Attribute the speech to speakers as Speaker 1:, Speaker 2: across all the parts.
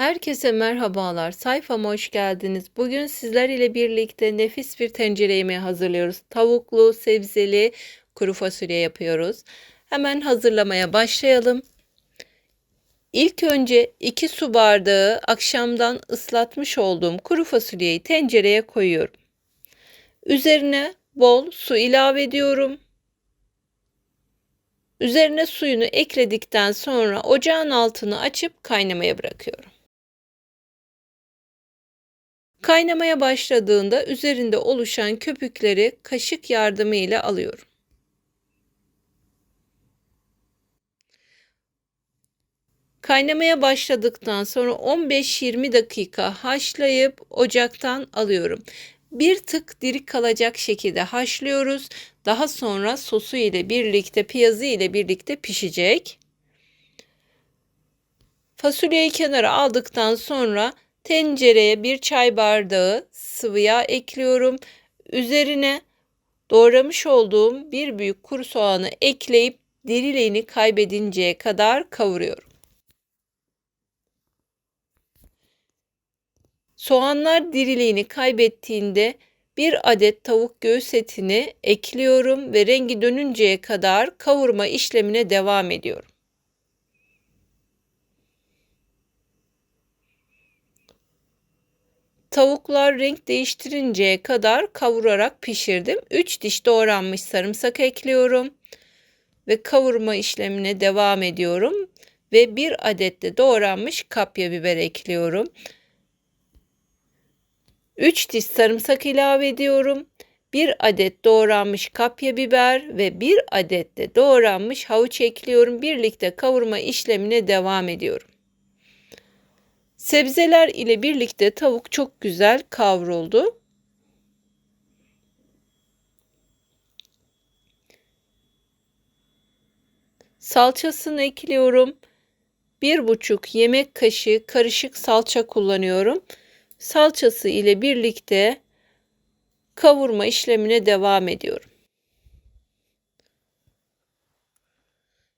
Speaker 1: Herkese merhabalar. Sayfama hoş geldiniz. Bugün sizler ile birlikte nefis bir tencere yemeği hazırlıyoruz. Tavuklu, sebzeli, kuru fasulye yapıyoruz. Hemen hazırlamaya başlayalım. İlk önce 2 su bardağı akşamdan ıslatmış olduğum kuru fasulyeyi tencereye koyuyorum. Üzerine bol su ilave ediyorum. Üzerine suyunu ekledikten sonra ocağın altını açıp kaynamaya bırakıyorum. Kaynamaya başladığında üzerinde oluşan köpükleri kaşık yardımıyla alıyorum. Kaynamaya başladıktan sonra 15-20 dakika haşlayıp ocaktan alıyorum. Bir tık diri kalacak şekilde haşlıyoruz. Daha sonra sosu ile birlikte, piyazı ile birlikte pişecek. Fasulyeyi kenara aldıktan sonra Tencereye bir çay bardağı sıvı yağ ekliyorum. Üzerine doğramış olduğum bir büyük kuru soğanı ekleyip diriliğini kaybedinceye kadar kavuruyorum. Soğanlar diriliğini kaybettiğinde bir adet tavuk göğüs etini ekliyorum ve rengi dönünceye kadar kavurma işlemine devam ediyorum. Tavuklar renk değiştirinceye kadar kavurarak pişirdim. 3 diş doğranmış sarımsak ekliyorum ve kavurma işlemine devam ediyorum ve bir adet de doğranmış kapya biber ekliyorum. 3 diş sarımsak ilave ediyorum. 1 adet doğranmış kapya biber ve 1 adet de doğranmış havuç ekliyorum. Birlikte kavurma işlemine devam ediyorum. Sebzeler ile birlikte tavuk çok güzel kavruldu. Salçasını ekliyorum. Bir buçuk yemek kaşığı karışık salça kullanıyorum. Salçası ile birlikte kavurma işlemine devam ediyorum.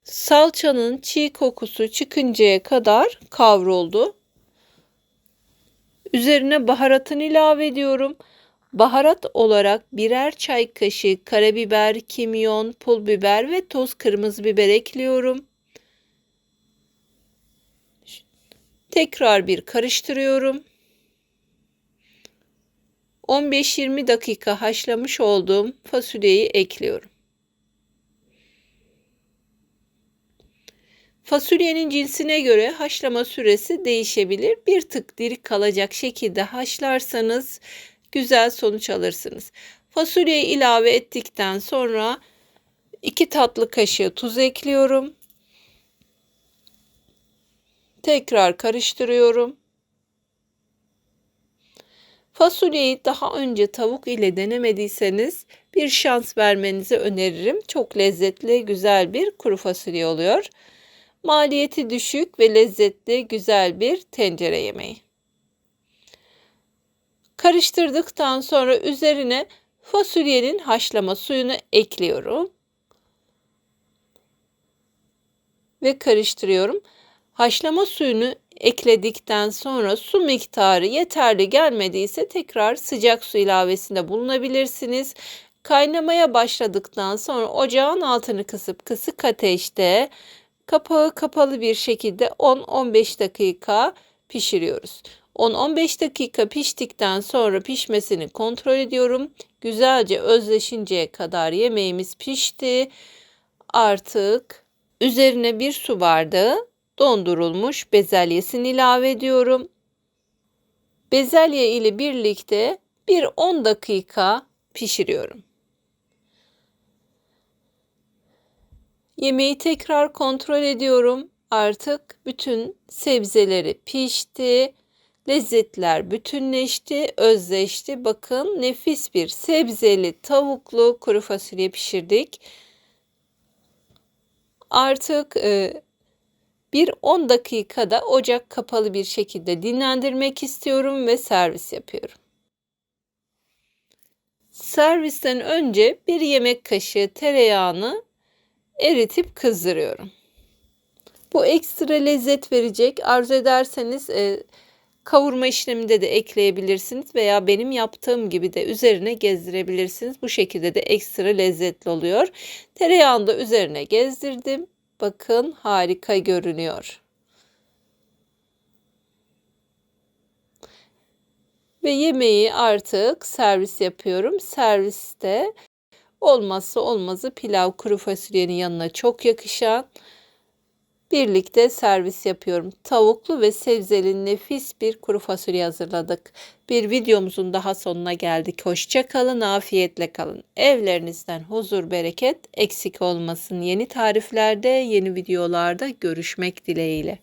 Speaker 1: Salçanın çiğ kokusu çıkıncaya kadar kavruldu. Üzerine baharatını ilave ediyorum. Baharat olarak birer çay kaşığı karabiber, kimyon, pul biber ve toz kırmızı biber ekliyorum. Tekrar bir karıştırıyorum. 15-20 dakika haşlamış olduğum fasulyeyi ekliyorum. Fasulyenin cinsine göre haşlama süresi değişebilir. Bir tık diri kalacak şekilde haşlarsanız güzel sonuç alırsınız. Fasulyeyi ilave ettikten sonra 2 tatlı kaşığı tuz ekliyorum. Tekrar karıştırıyorum. Fasulyeyi daha önce tavuk ile denemediyseniz bir şans vermenizi öneririm. Çok lezzetli, güzel bir kuru fasulye oluyor. Maliyeti düşük ve lezzetli güzel bir tencere yemeği. Karıştırdıktan sonra üzerine fasulyenin haşlama suyunu ekliyorum. Ve karıştırıyorum. Haşlama suyunu ekledikten sonra su miktarı yeterli gelmediyse tekrar sıcak su ilavesinde bulunabilirsiniz. Kaynamaya başladıktan sonra ocağın altını kısıp kısık ateşte Kapağı kapalı bir şekilde 10-15 dakika pişiriyoruz. 10-15 dakika piştikten sonra pişmesini kontrol ediyorum. Güzelce özleşinceye kadar yemeğimiz pişti. Artık üzerine bir su bardağı dondurulmuş bezelyesini ilave ediyorum. Bezelye ile birlikte bir 10 dakika pişiriyorum. Yemeği tekrar kontrol ediyorum. Artık bütün sebzeleri pişti. Lezzetler bütünleşti, özleşti. Bakın nefis bir sebzeli, tavuklu kuru fasulye pişirdik. Artık e, bir 10 dakikada ocak kapalı bir şekilde dinlendirmek istiyorum ve servis yapıyorum. Servisten önce bir yemek kaşığı tereyağını eritip kızdırıyorum. Bu ekstra lezzet verecek. Arzu ederseniz e, kavurma işleminde de ekleyebilirsiniz veya benim yaptığım gibi de üzerine gezdirebilirsiniz. Bu şekilde de ekstra lezzetli oluyor. Tereyağını da üzerine gezdirdim. Bakın harika görünüyor. Ve yemeği artık servis yapıyorum. Serviste olmazsa olmazı pilav kuru fasulyenin yanına çok yakışan birlikte servis yapıyorum. Tavuklu ve sebzeli nefis bir kuru fasulye hazırladık. Bir videomuzun daha sonuna geldik. Hoşça kalın, afiyetle kalın. Evlerinizden huzur, bereket eksik olmasın. Yeni tariflerde, yeni videolarda görüşmek dileğiyle.